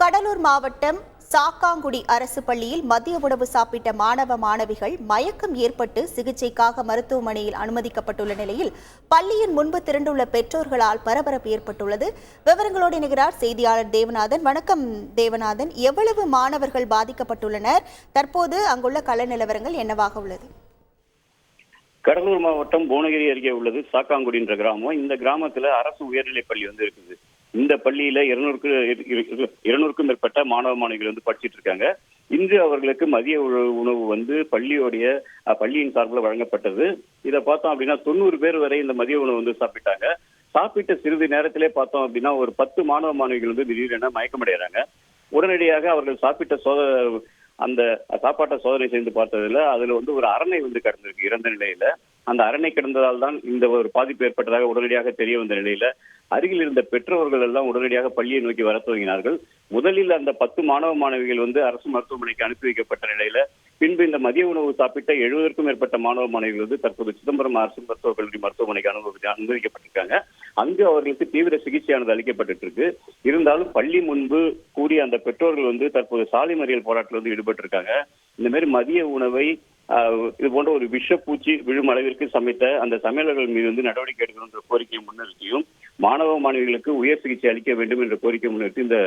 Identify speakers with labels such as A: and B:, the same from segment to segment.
A: கடலூர் மாவட்டம் சாக்காங்குடி அரசு பள்ளியில் மதிய உணவு சாப்பிட்ட மாணவ மாணவிகள் மயக்கம் ஏற்பட்டு சிகிச்சைக்காக மருத்துவமனையில் அனுமதிக்கப்பட்டுள்ள நிலையில் பள்ளியின் முன்பு திரண்டுள்ள பெற்றோர்களால் பரபரப்பு ஏற்பட்டுள்ளது. விவரங்களோடு இணைகிறார் செய்தியாளர் தேவநாதன். வணக்கம் தேவநாதன். எவ்வளவு மாணவர்கள் பாதிக்கப்பட்டுள்ளனர்? தற்போது அங்குள்ள கள நிலவரங்கள் என்னவாக உள்ளது?
B: கடலூர் மாவட்டம் புவனகிரி அருகே உள்ளது சாக்காங்குடி என்ற கிராமம். இந்த கிராமத்துல அரசு உயர்நிலைப் பள்ளி வந்து இருக்குது. இந்த பள்ளியில இருநூறுக்கு இருநூறுக்கும் மேற்பட்ட மாணவ மாணவிகள் வந்து படிச்சிட்டு இருக்காங்க. இன்று அவர்களுக்கு மதிய உணவு உணவு வந்து பள்ளியோடைய பள்ளியின் சார்பில் வழங்கப்பட்டது. இதை பார்த்தோம் அப்படின்னா தொண்ணூறு பேர் வரை இந்த மதிய உணவு வந்து சாப்பிட்டாங்க. சாப்பிட்ட சிறிது நேரத்திலே பார்த்தோம் அப்படின்னா ஒரு பத்து மாணவ மாணவிகள் வந்து திடீரென மயக்கமடைகிறாங்க. உடனடியாக அவர்கள் சாப்பிட்ட சோத அந்த சாப்பாட்டை சோதனை செய்து பார்த்ததுல அதுல வந்து ஒரு அரணை வந்து கடந்திருக்கு இறந்த நிலையில. அந்த அரணை கிடந்ததால் தான் இந்த ஒரு பாதிப்பு ஏற்பட்டதாக உடனடியாக தெரிய வந்த நிலையில அருகில் இருந்த பெற்றோர்கள் எல்லாம் உடனடியாக பள்ளியை நோக்கி வர துவங்கினார்கள். முதலில் அந்த பத்து மாணவ மாணவிகள் வந்து அரசு மருத்துவமனைக்கு அனுப்பி வைக்கப்பட்ட நிலையில பின்பு இந்த மதிய உணவு சாப்பிட்ட எழுபதற்கும் மேற்பட்ட மாணவ மாணவிகள் வந்து தற்போது சிதம்பரம் அரசு மருத்துவக் கல்லூரி மருத்துவமனைக்கு அனுமதி அனுமதிக்கப்பட்டிருக்காங்க. அங்கு அவர்களுக்கு தீவிர சிகிச்சையானது அளிக்கப்பட்டு இருக்கு இருந்தாலும் பள்ளி முன்பு கூடிய அந்த பெற்றோர்கள் வந்து தற்போது சாலை மறியல் போராட்டத்தில் வந்து ஈடுபட்டு இருக்காங்க இந்த மாதிரி மதிய உணவை இது போன்ற ஒரு விஷப்பூச்சி விழும் அளவிற்கு சமைத்த அந்த சமையலர்கள் மீது வந்து நடவடிக்கை எடுக்கணும் என்ற கோரிக்கையை முன்னிறுத்தியும் மாணவ மாணவிகளுக்கு உயர் சிகிச்சை அளிக்க வேண்டும் என்ற கோரிக்கை முன்னிறுத்தி இந்த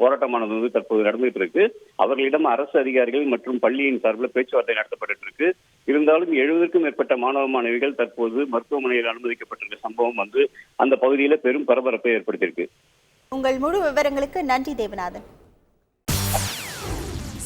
B: போராட்டமானது வந்து தற்போது நடந்துட்டு இருக்கு. அவர்களிடம் அரசு அதிகாரிகள் மற்றும் பள்ளியின் சார்பில் பேச்சுவார்த்தை நடத்தப்பட்டு இருக்கு. இருந்தாலும் எழுபதுக்கும் மேற்பட்ட மாணவ மாணவிகள் தற்போது மருத்துவமனையில் அனுமதிக்கப்பட்டிருக்க சம்பவம் வந்து அந்த பகுதியில பெரும் பரபரப்பை ஏற்படுத்தியிருக்கு.
A: உங்கள் முழு விவரங்களுக்கு நன்றி தேவநாதன்.